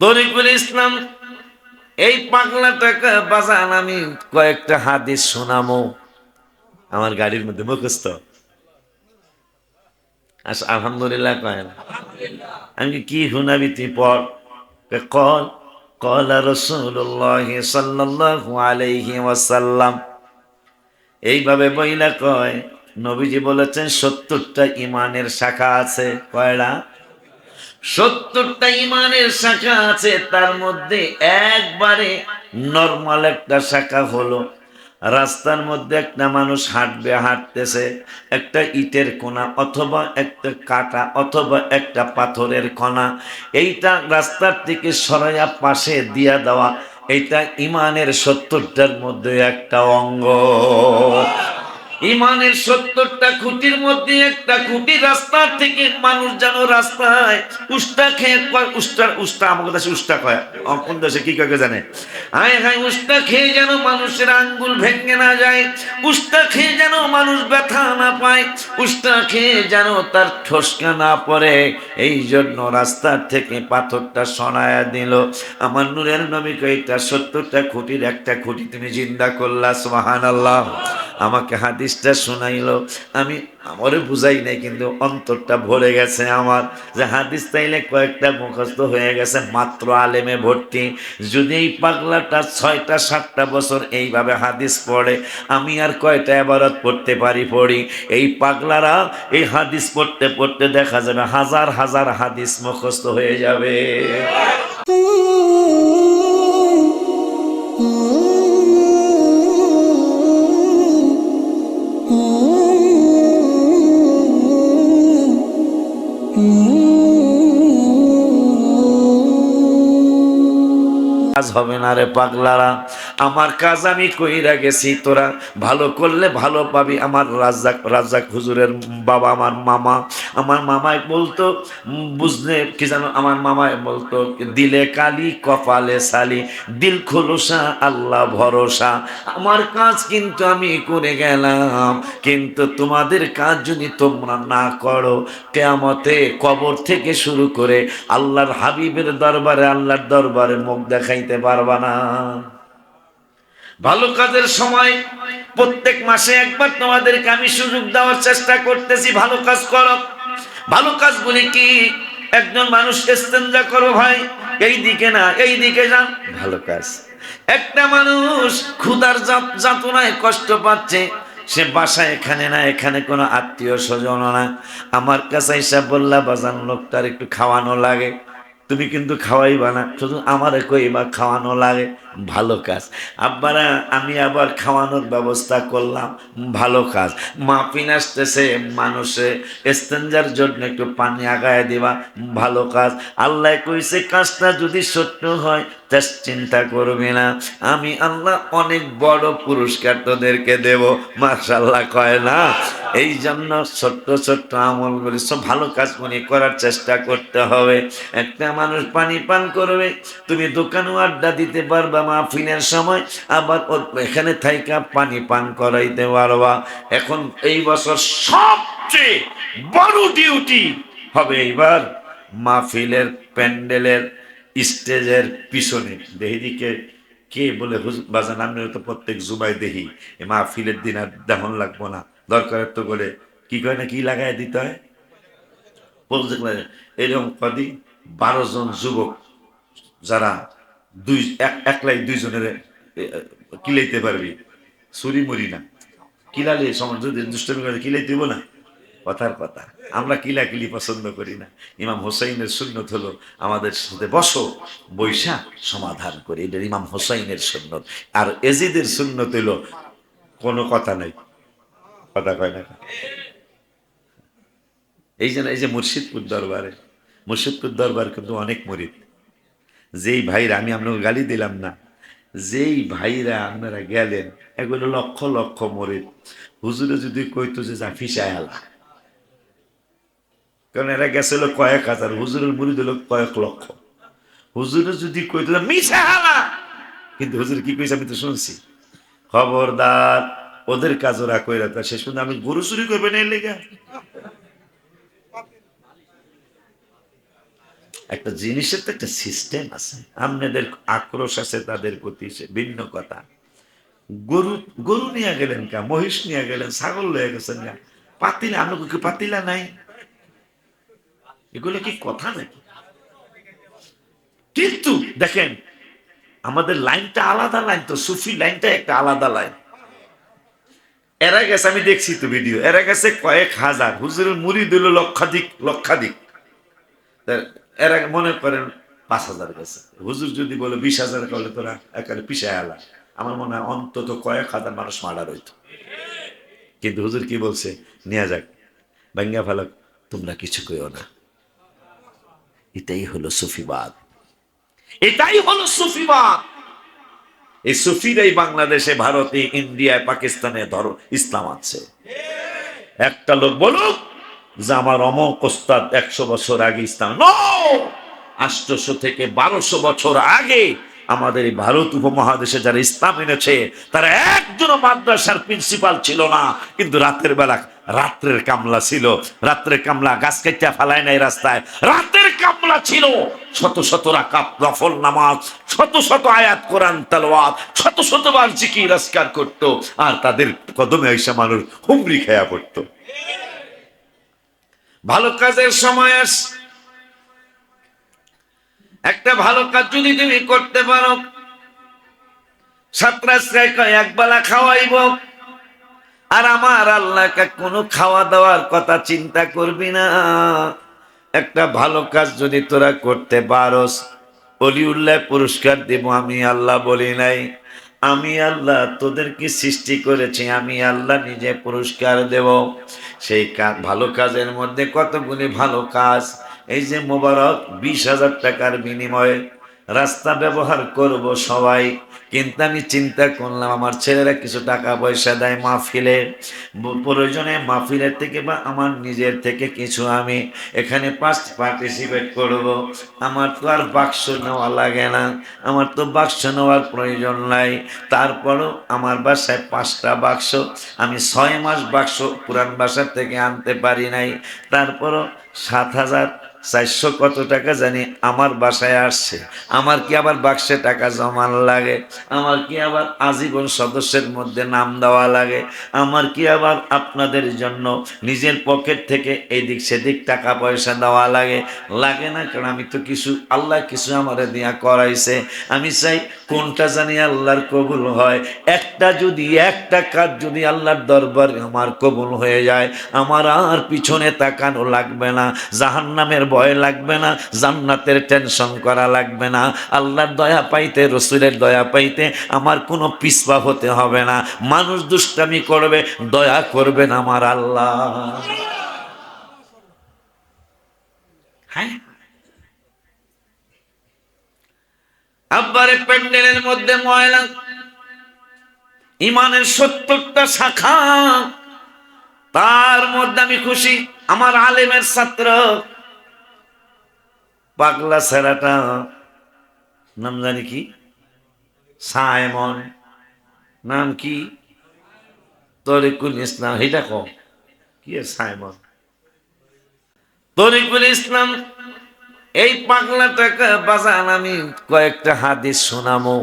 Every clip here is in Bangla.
তরিকুল ইসলাম, এই পাগলা টাকা বাজান, আমি কয়েকটা হাদিস শোনামো। আমার গাড়ির মধ্যে মুখস্থ। আলহামদুলিল্লাহ কয় না। আমি কি- শুনাবি তুই কল কল রসুল্লাহ সাল্লাল্লাহু আলাইহি ওয়াসাল্লাম। এইভাবে বইলা কয়, নবীজি বলেছেন, সত্তরটা ইমানের শাখা আছে। কয়টা সত্তরটা ইমানের শাখা আছে, তার মধ্যে একবারে নর্মাল একটা শাখা হলো। রাস্তার মধ্যে একটা মানুষ হাঁটবে, হাঁটতেছে, একটা ইটের কোনা অথবা একটা কাটা অথবা একটা পাথরের কণা। এইটা রাস্তার থেকে সরাইয়া পাশে দিয়া দেওয়া, এইটা ইমানের সত্তরটার মধ্যে একটা অঙ্গ। ইমানের সত্তরটা খুঁটির মধ্যে একটা খুঁটি রাস্তার থেকে মানুষ যেন রাস্তায় উস্তা খেয়ে উস্তা উস্তা আমাদের দেশে উস্তা কয়। কোন দেশে কি কয় জানে? হায় হায় উস্তা খেয়ে যেন মানুষের আঙ্গুল ভেঙে না যায় উস্তা খেয়ে যেন মানুষ ব্যথা না পায় উস্তা খেয়ে যেন তার ঠসকা না পড়ে। এই জন্য রাস্তার থেকে পাথরটা সরায়া দিল। আমার নূরের নবীকে এটা সত্তরটা খুঁটির একটা খুঁটি তুমি জিন্দা করলা সোহান আল্লাহ আমাকে হাদিসটা শোনাইলো। আমি আমারও বুঝাই নাই, কিন্তু অন্তরটা ভরে গেছে আমার যে হাদিস তাইলে কয়েকটা মুখস্থ হয়ে গেছে, মাত্র আলেমে ভর্তি। যদি এই পাগলাটা ছয়টা, সাতটা বছর এইভাবে হাদিস পড়ে, আমি আর কয়টা এবারত পড়তে পারি, পড়ি? এই পাগলারা এই হাদিস পড়তে পড়তে দেখা যাবে হাজার হাজার হাদিস মুখস্থ হয়ে যাবে। কাজ হবে না রে পাগলারা। আমার কাজ আমি কইরা গেছি, তোরা ভালো করলে ভালো পাবি। আমার রাজ্জাক রাজ্জাক হুজুরের বাবা, আমার মামা, আমার মামায় বলতো বুঝলে, কি জানো, আমার মামায় বলতো, দিলে কালি, কপালে সালি, দিল খোলসা, আল্লাহ ভরসা। আমার কাজ কিন্তু আমি করে গেলাম, কিন্তু তোমাদের কাজ যদি তোমরা না করো, কেয়ামতে কবর থেকে শুরু করে আল্লাহর হাবিবের দরবারে, আল্লাহর দরবারে মুখ দেখাইতে পারবা না। ভালো কাজের সময় প্রত্যেক মাসে একবার তোমাদেরকে আমি সুযোগ দেওয়ার চেষ্টা করতেছি, ভালো কাজ করো। ভালো কাজগুলি কি? একজন মানুষ ইস্তেঞ্জা করো ভাই, এই দিকে না, এই দিকে যান। ভালো কাজ। একটা মানুষ ক্ষুধার যাত- যাতনায় কষ্ট পাচ্ছে, সে বাসা এখানে না, এখানে কোনো আত্মীয় স্বজন না। আমার কাছে হিসাব বললা, বাজান, লোকটার একটু খাওয়ানো লাগে। তুমি কিন্তু খাওয়াইবা না, শুধু আমারে কইবা খাওয়ানো লাগে। ভালো কাজ। আব্বারা, আমি আবার খাওয়ানোর ব্যবস্থা করলাম, ভালো কাজ। মাপিন আসতেছে, মানুষে, এস্তেঞ্জার জন্য একটু পানি আগায় দিবা, ভালো কাজ। আল্লাহ কইছে, কাজটা যদি সত্য হয়, তা চিন্তা করবে না। আমি আল্লাহ অনেক বড় পুরস্কার তোদেরকে দেব মার্শাল্লাহ কয় না? এই জন্য ছোট্ট ছোট্ট আমলগুলি সব ভালো কাজ মনে করার চেষ্টা করতে হবে। একটা মানুষ পানি পান করবে, তুমি দোকানও আড্ডা দিতে পারবা মাহফিলের সময় আবার এখানে থাইকা পানি পান করাইতে পারবা। এখন এই বছর সবচেয়ে বড় ডিউটি হবে এইবার মাহফিলের প্যান্ডেলের স্টেজের পিছনে। দেহিদিকে কে বলে বাজান আমি তো প্রত্যেক জুমায় দেখি এ মাহফিলের দিন আর দেহন লাগবো না। দরকার তো বলে কি কয় না, কি লাগাই দিতে হয়? এরকম কদি বারো জন যুবক যারা দুই, এক, একলাই দুইজনের কিলাইতে পারবি। চুরি মরি না। কিলালে সমাজ যদি দুষ্টমি করে কিলাই দিব না? কথার কথা আমরা কিলাকিলি পছন্দ করি না। ইমাম হোসাইনের সুন্নত হলো, আমাদের সাথে বসো, বৈশা সমাধান করি। এটা ইমাম হোসাইনের সুন্নত। আর এজিদের সুন্নত হলো, কোনো কথা নাই। কথা কয় না এই যে এই যে মুর্শিদপুর দরবারে, মুর্শিদপুর দরবার কিন্তু অনেক মরিদ। যেই ভাইরা, আমি আপনাকে গালি দিলাম না, যেই ভাইরা আপনারা গেলেন, এগুলো লক্ষ লক্ষ মরিদ হুজুরে যদি কইতো যে জাফিসায় আলা। কারণ এরা গেছিল কয়েক হাজার, হুজুরের মুরিদ হলো কয়েক লক্ষ। হুজুরে যদি কইতো যে মিশা হালা কিন্তু হুজুর কি কইছে আমি তো শুনছি। খবরদার, ওদের কাজ ওরা কইরা তা শেষ পর্যন্ত আমি গরু চুরি করবেন এর লেগে। একটা জিনিসের তো একটা সিস্টেম আছে। আপনাদের আক্রোশ আছে, তাদের প্রতি ভিন্ন কথা। গরু গরু নিয়ে গেলেন কা, মহিষ নিয়ে গেলেন, ছাগল লয়ে গেছেন কা। পাতিলা আপনার কি পাতিলা নাই? এগুলো কি কথা নাকি? কিন্তু দেখেন, আমাদের লাইনটা আলাদা লাইন, তো সুফি লাইনটা একটা আলাদা লাইন। এরা গেছে, আমি দেখছি তো ভিডিও এরা গেছে কয়েক হাজার। হুজুরের মুড়ি দিল লক্ষাধিক লক্ষাধিক। এরা মনে করেন পাঁচ হাজার গেছে। হুজুর যদি বলে বিশ হাজার করলে তোরা একেবারে পিছায় আলা। আমার মনে হয় অন্তত কয়েক হাজার মানুষ মারা হইতো। কিন্তু হুজুর কি বলছে? নিয়ে যাক। ব্যাঙ্গা ফালক, তোমরা কিছু কেও না। এটাই হলো সুফিবাদ এটাই হলো সুফিবাদ এই সুফিরাই বাংলাদেশে, ভারতে, ইন্ডিয়ায়, পাকিস্তানে ধরো ইসলাম আছে একটা লোক বলুক যে আমার অমক ওস্তাদ একশো বছর আগে ইসলাম। আষ্টশো থেকে বারোশো বছর আগে আমাদের এই ভারত উপমহাদেশে যারা ইসলাম এনেছে, তারা একজন মাদ্রাসার প্রিন্সিপাল ছিল না। কিন্তু রাতের বেলা রাত্রের কামলা ছিল। রাত্রের কামলা গাছ কেটে ফালায় নাই রাস্তায়। রাতের কামলা ছিল। শত শত রাকাত নফল নামাজ, শত শত আয়াত, কোরআন, তালওয়াত, শত শতবার জিকির রাস্কার করত। আর তাদের কদমে এসে মানুষ হুমরি খেয়া পড়তো। ভালো কাজের সময় আস। একটা ভালো কাজ যদি তুমি করতে পারো ছাত্রাশ্রয় কয় একবেলা খাওয়াইব। আর আমার আল্লাহকে কোনো খাওয়া দাওয়ার কথা চিন্তা করবি না। একটা ভালো কাজ যদি তোরা করতে পারস, অলিউল্লাহ পুরস্কার দেব আমি, আল্লাহ বলি নাই। আমি আল্লাহ তোদেরকে সৃষ্টি করেছি, আমি আল্লাহ নিজে পুরস্কার দেব। সেই কাজ ভালো কাজের মধ্যে কতগুলি ভালো কাজ? এই যে মোবারক, বিশ হাজার টাকার বিনিময়ে রাস্তা ব্যবহার করব সবাই। কিন্তু আমি চিন্তা করলাম, আমার ছেলেরা কিছু টাকা পয়সা দেয় মাহফিলে। প্রয়োজনে মাহফিলের থেকে বা আমার নিজের থেকে কিছু আমি এখানে পাঁচ পার্টিসিপেট করব। আমার তো আর বাক্স নেওয়া লাগে না। আমার তো বাক্স নেওয়ার প্রয়োজন নাই। তারপরও আমার বাসায় পাঁচটা বাক্স। আমি ছয় মাস বাক্স পুরান বাসার থেকে আনতে পারি নাই। তারপরও সাত হাজার চারশো কত টাকা জানি আমার বাসায় আসছে। আমার কি আবার বাক্সে টাকা জমান লাগে? আমার কি আবার আজীবন সদস্যের মধ্যে নাম দেওয়া লাগে? আমার কি আবার আপনাদের জন্য নিজের পকেট থেকে এদিক সেদিক টাকা পয়সা দেওয়া লাগে? লাগে না কারণ আমি তো কিছু, আল্লাহ কিছু আমার দিয়া করাইছে। আমি চাই কোনটা জানি আল্লাহর কবুল হয়। একটা যদি, একটা কাজ যদি আল্লাহর দরবার আমার কবুল হয়ে যায়, আমার আর পিছনে তাকানো লাগবে না। জাহান্নামের ভয় লাগবে না, জান্নাতের টেনশন করা লাগবে না। আল্লাহর দয়া পাইতে, রসুলের দয়া পাইতে আমার কোনো পিসপা হতে হবে না। মানুষ দুষ্টামি করবে, দয়া করবেন আমার আল্লাহ। হ্যাঁ? প্যান্ডেলের মধ্যে ময়লা, ইমানের সত্তরটা শাখা। তার মধ্যে আমি খুশি, আমার আলেমের ছাত্র। পাগলা সেরাটা নাম জানি কি? সায়মন নাম কি? তরিকুল ইসলাম এটা কম কি সায়মন তরিকুল ইসলাম, এই পাগলাটাকে বাজান আমি কয়েকটা হাদিস শোনামো।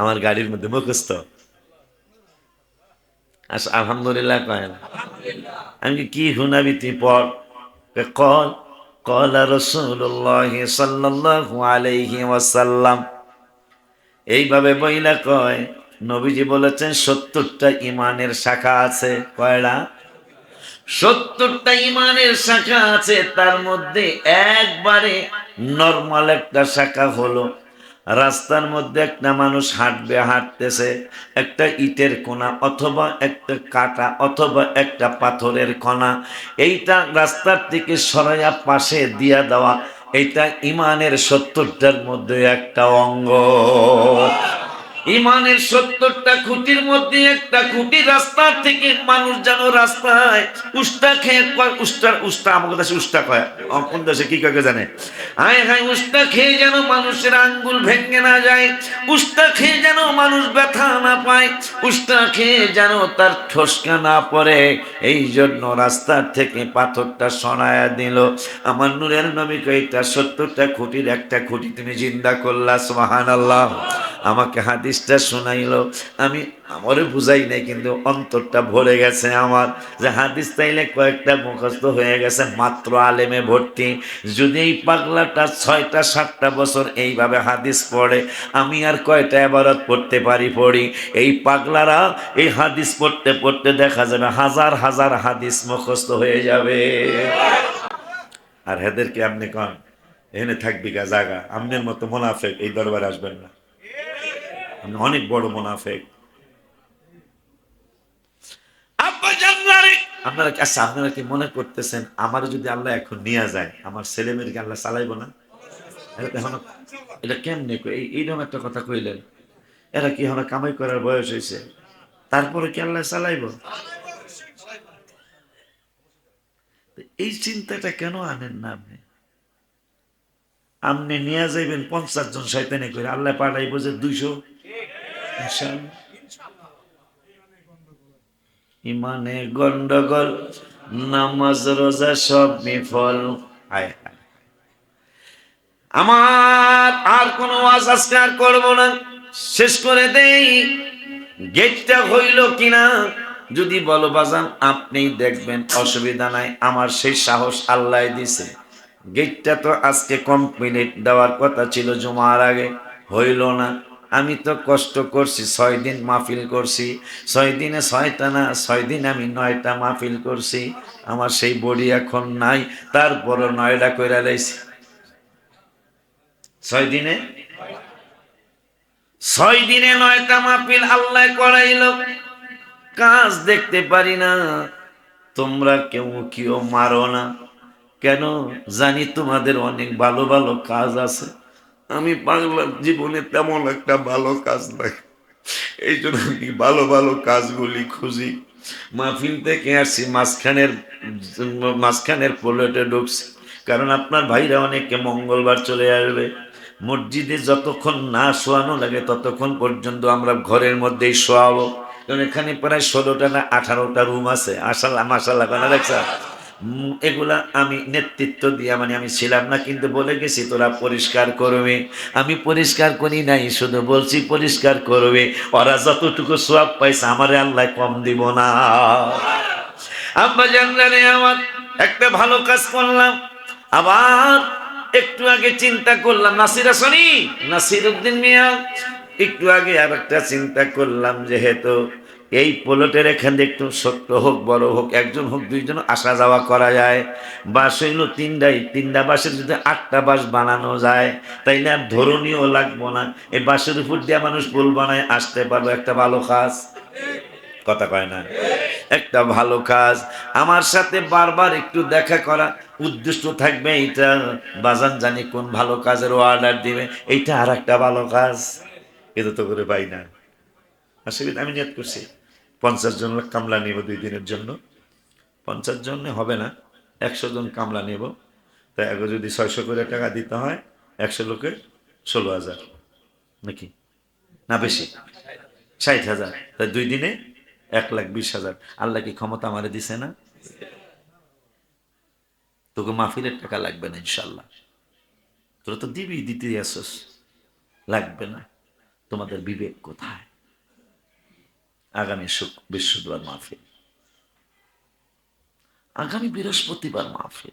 আমার গাড়ির মধ্যে মুখস্থ। আচ্ছা আলহামদুলিল্লাহ কয় আমি কি, শুনাবি তুই কে কল কল রসুল্লাহ আলাইহি ওয়াসাল্লাম। এইভাবে বইলা কয় নবীজি বলেছেন সত্তরটা ইমানের শাখা আছে। কয়লা সত্তরটা ইমানের শাখা আছে তার মধ্যে একবারে নর্মাল একটা শাখা হলো রাস্তার মধ্যে একটা মানুষ হাঁটবে, হাঁটতেছে, একটা ইটের কোনা অথবা একটা কাটা অথবা একটা পাথরের কণা, এইটা রাস্তার থেকে সরাইয়া পাশে দিয়া দেওয়া এটা ইমানের সত্তরটার মধ্যে একটা অঙ্গ। ইমানের সত্তরটা খুঁটির মধ্যে একটা খুঁটি রাস্তার থেকে মানুষ যেন রাস্তায় উস্তা খেয়ে উস্তা উস্তা আমাদের দেশে উস্তা কয়। কোন দেশে কি কাকে জানে? হায় হায় উস্তা খেয়ে যেন মানুষের আঙ্গুল ভেঙে না যায় উস্তা খেয়ে যেন মানুষ ব্যথা না পায় উস্তা খেয়ে যেন তার ঠসকা না পড়ে। এই জন্য রাস্তার থেকে পাথরটা সরায়া দিল। আমার নূরের নবী কয়েকটা সত্তরটা খুঁটির একটা খুঁটি তুমি জিন্দা করলা সোহান আল্লাহ আমাকে হাদিসটা শোনাইলো। আমি আমারও বুঝাই নাই, কিন্তু অন্তরটা ভরে গেছে আমার যে হাদিস তাইলে কয়েকটা মুখস্থ হয়ে গেছে, মাত্র আলেমে ভর্তি। যদি এই পাগলাটা ছয়টা, সাতটা বছর এইভাবে হাদিস পড়ে, আমি আর কয়টা এবারত পড়তে পারি পড়ি? এই পাগলারা এই হাদিস পড়তে পড়তে দেখা যাবে হাজার হাজার হাদিস মুখস্থ হয়ে যাবে। আর হেদেরকে আপনি কন, এখানে থাকবি গা, জাগা। আমনের মতো মোনাফেক, এই দরবারে আসবেন না। আপনি অনেক বড় মোনাফেক। আপনারা আচ্ছা আপনারা কি মনে করতেছেন আমার যদি আল্লাহ এখন নিয়ে যায় আমার ছেলে মেয়েকে আল্লাহ চালাইবো না? এটা কেমনে এইরকম একটা কথা কইলেন। এরা কি এখন কামাই করার বয়স হয়েছে তারপরে কি আল্লাহ চালাইবো? এই চিন্তাটা কেন আনেন না আপনি? আপনি নিয়ে যাইবেন পঞ্চাশ জন শয়তানি করে আল্লাহ পাঠাইবো যে দুইশো ইমানে গন্ডগোল, নামাজ, রোজা সব বিফল। আমার আর কোনো ওয়াজ আজকে আর করব না। শেষ করে দেই, গেটটা হইল কিনা যদি বলো বাজান, আপনি দেখবেন অসুবিধা নাই, আমার সেই সাহস আল্লাহ দিছে। গেটটা তো আজকে কমপ্লিট দেওয়ার কথা ছিল জুমার আগে, হইল না। আমি তো কষ্ট করছি, ছয় দিন মাহফিল করছি, ছয় দিনে ছয়টা না ছয় দিন আমি নয়টা মাহফিল করছি, আমার সেই বডি এখন নাই, তারপরও নয়টা কইরা লাইছি। ছয় দিনে? ছয় দিনে নয়টা মাহফিল আল্লাহ করাইল, কাজ দেখতে পারি না, তোমরা কেউ কেউ মারো না, কেন জানি তোমাদের অনেক ভালো ভালো কাজ আছে। আমি বাংলা জীবনে তেমন একটা ভালো কাজ নাই। এই জন্য আমি ভালো ভালো কাজগুলি খুঁজি। মাহফিল থেকে আসছি, মাঝখানের মাঝখানের পোলেটে ঢুকছি। কারণ আপনার ভাইরা অনেকে মঙ্গলবার চলে আসবে। মসজিদে যতক্ষণ না শোয়ানো লাগে ততক্ষণ পর্যন্ত আমরা ঘরের মধ্যেই শোয়াবো। কারণ এখানে প্রায় ষোলোটা না আঠারোটা রুম আছে। আসাল্লাহ মাসাল্লাহ না দেখছা এগুলা আমি নেতৃত্ব দিয়া মানে আমি ছিলাম না, কিন্তু বলে গেছি, তোরা পরিষ্কার করবে। আমি পরিষ্কার করি নাই, শুধু বলছি, পরিষ্কার করবে। ওরা যতটুকু সব পাইছে, আমার আল্লাহ কম দিব না। আব্বা জানলে আমার একটা ভালো কাজ করলাম, আবার একটু আগে চিন্তা করলাম, নাসির আসনি? নাসির উদ্দিন মিয়া, একটু আগে আর একটা চিন্তা করলাম, যেহেতু এই পোলটের এখানে একটু ছোট্ট হোক, বড় হোক, একজন হোক, দুইজন আসা যাওয়া করা যায়। বাস হইল তিনটাই তিনটা বাসের যদি আটটা বাস বানানো যায়, তাইলে আর ধরনীয় লাগবো না। এই বাসের উপর দিয়ে মানুষ পুল বানায়, আসতে পারব, একটা ভালো কাজ। কথা কয় না? একটা ভালো কাজ। আমার সাথে বারবার একটু দেখা করা, উদ্দেশ্য থাকবে এইটা। বাজান জানি কোন ভালো কাজের অর্ডার দিবে, এইটা আর একটা ভালো কাজ। এটা তো করে পাই না। আসলে আমি নিয়ত করছি, পঞ্চাশ জন কামলা নেব দুই দিনের জন্য। পঞ্চাশ জন হবে না, একশো জন কামলা নেব। তা যদি ছয়শো করে টাকা দিতে হয়, একশো লোকের ষোলো হাজার। নাকি? না, বেশি। ষাট হাজার। তাই দুই দিনে এক লাখ বিশ হাজার। আল্লাহ কি ক্ষমতা আমারে দিছে না? তোকে মাহফিলের টাকা লাগবে না ইনশাল্লাহ তোরা তো দিবি দিতে আসস। লাগবে না। তোমাদের বিবেক কোথায়? আগামী শুক বৃহস্পতিবার মাহফিল। আগামী বৃহস্পতিবার মাহফিল।